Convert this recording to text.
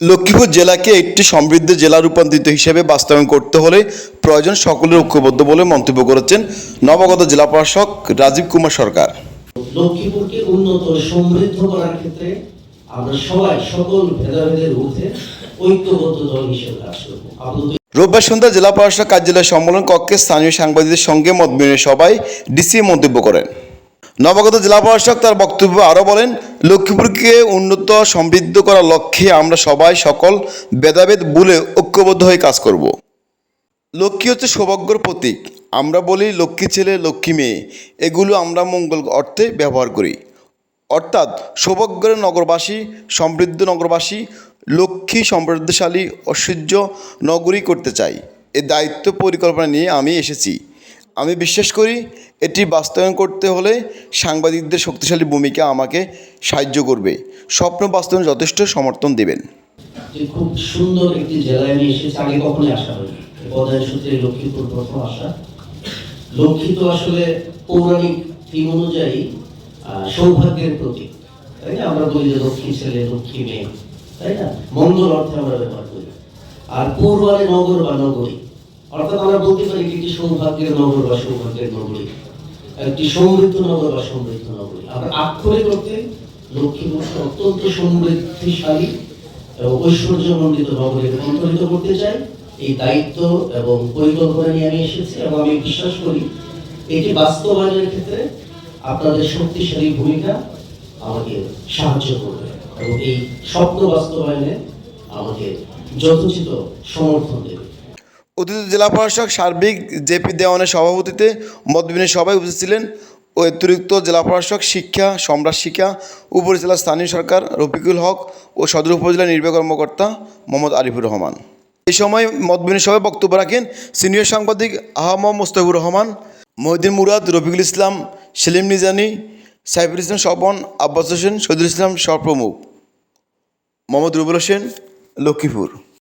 লক্ষ্মীপুর জেলাকে একটি সমৃদ্ধ জেলা রূপান্তরিত হিসেবে বাস্তবায়ন করতে হলে প্রয়োজন সকলের ঐক্যবদ্ধ বলে মন্তব্য করেছেন নবাগত জেলা প্রশাসক রাজীব কুমার সরকার। লক্ষ্মীপুরকে উন্নত সমৃদ্ধ করার ক্ষেত্রে আমরা সবাই সকল ভেদাভেদের ঊর্ধ্বে ঐক্যবদ্ধ দল হিসেবে কাজ করব। রোববার সন্ধ্যা জেলা প্রশাসক কার্যালয় সম্মেলন কক্ষে স্থানীয় সাংবাদিকদের সঙ্গে মত বিনিময় সভায় ডিসি মন্তব্য করেন। নবাগত জেলা প্রশাসক তার বক্তব্য আরও বলেন, লক্ষ্মীপুরকে উন্নত, সমৃদ্ধ করার লক্ষ্যে আমরা সবাই সকল ভেদাভেদ বলে ঐক্যবদ্ধ হয়ে কাজ করব। লক্ষ্মী হচ্ছে সৌভাগ্যর প্রতীক। আমরা বলি লক্ষ্মী ছেলে, লক্ষ্মী মেয়ে। এগুলো আমরা মঙ্গল অর্থে ব্যবহার করি। অর্থাৎ সৌভাগ্যের নগরবাসী, সমৃদ্ধ নগরবাসী, লক্ষ্মী সমৃদ্ধশালী ঐশ্বর্য নগরী করতে চাই। এ দায়িত্ব পরিকল্পনা নিয়ে আমি এসেছি। আমি বিশ্বাস করি এটি বাস্তবায়ন করতে হলে সাংবাদিকদের শক্তিশালী ভূমিকা আমাকে সাহায্য করবে। স্বপ্ন বাস্তবায়ন যথেষ্ট সমর্থন দেবেন। খুব সুন্দর একটি জেলায় আমি এসেছি, আগে কখনোই আসা হয়নি। পদায় সূত্রে লক্ষ্মীপুর প্রথম আসা। লক্ষ্মী তো আসলে পৌরাণিক থিম অনুযায়ী সৌভাগ্যের প্রতীক। তাই না? আমরা বলি যে লক্ষ্মী ছেলে, লক্ষ্মী মেয়ে। তাই না? মঙ্গল অর্থে আমরা ব্যবহার করি। আর পূর্বালে নগর বা নগরী। অর্থাৎ আমরা বলতে পারি একটি সৌভাগ্যের নগর বা সৌভাগ্যের নগরী। একটি সমৃদ্ধ নগর বা সমৃদ্ধ নগরী। আমরা আক্ষরিক অর্থে লক্ষ্মীপুরকে অত্যন্ত সমৃদ্ধিশালী এবং ঐশ্বর্যমণ্ডিত নগরে রূপান্তরিত করতে চাই। এই দায়িত্ব এবং পরিকল্পনা নিয়ে আমি এসেছি এবং আমি বিশ্বাস করি এটি বাস্তবায়নের ক্ষেত্রে আপনাদের শক্তিশালী ভূমিকা আমাকে সাহায্য করবে এবং এই স্বপ্ন বাস্তবায়নে আমাকে যথোচিত সমর্থন দেবে। অতিথি জেলা প্রশাসক, সার্বিক জেপি দেওয়ানের সভাপতিতে মতবিনিময় সভায় উপস্থিত ছিলেন। ও অতিরিক্ত জেলা প্রশাসক, শিক্ষা, সম্রাট শিক্ষা, উপজেলা স্থানীয় সরকার রফিকুল হক ও সদর উপজেলা নির্বাহী কর্মকর্তা মোহাম্মদ আরিফুর রহমান। এই সময় মতবিনিময় সভায় বক্তব্য রাখেন সিনিয়র সাংবাদিক আহমদ মোস্তাফুর রহমান মহিদিন মুরাদ, রফিকুল ইসলাম, সেলিম নিজানি সাইফুল ইসলাম স্বপন, আব্বাস হোসেন, শহীদুল ইসলাম সহ প্রমুখ মোহাম্মদ রুবুল হোসেন, লক্ষ্মীপুর।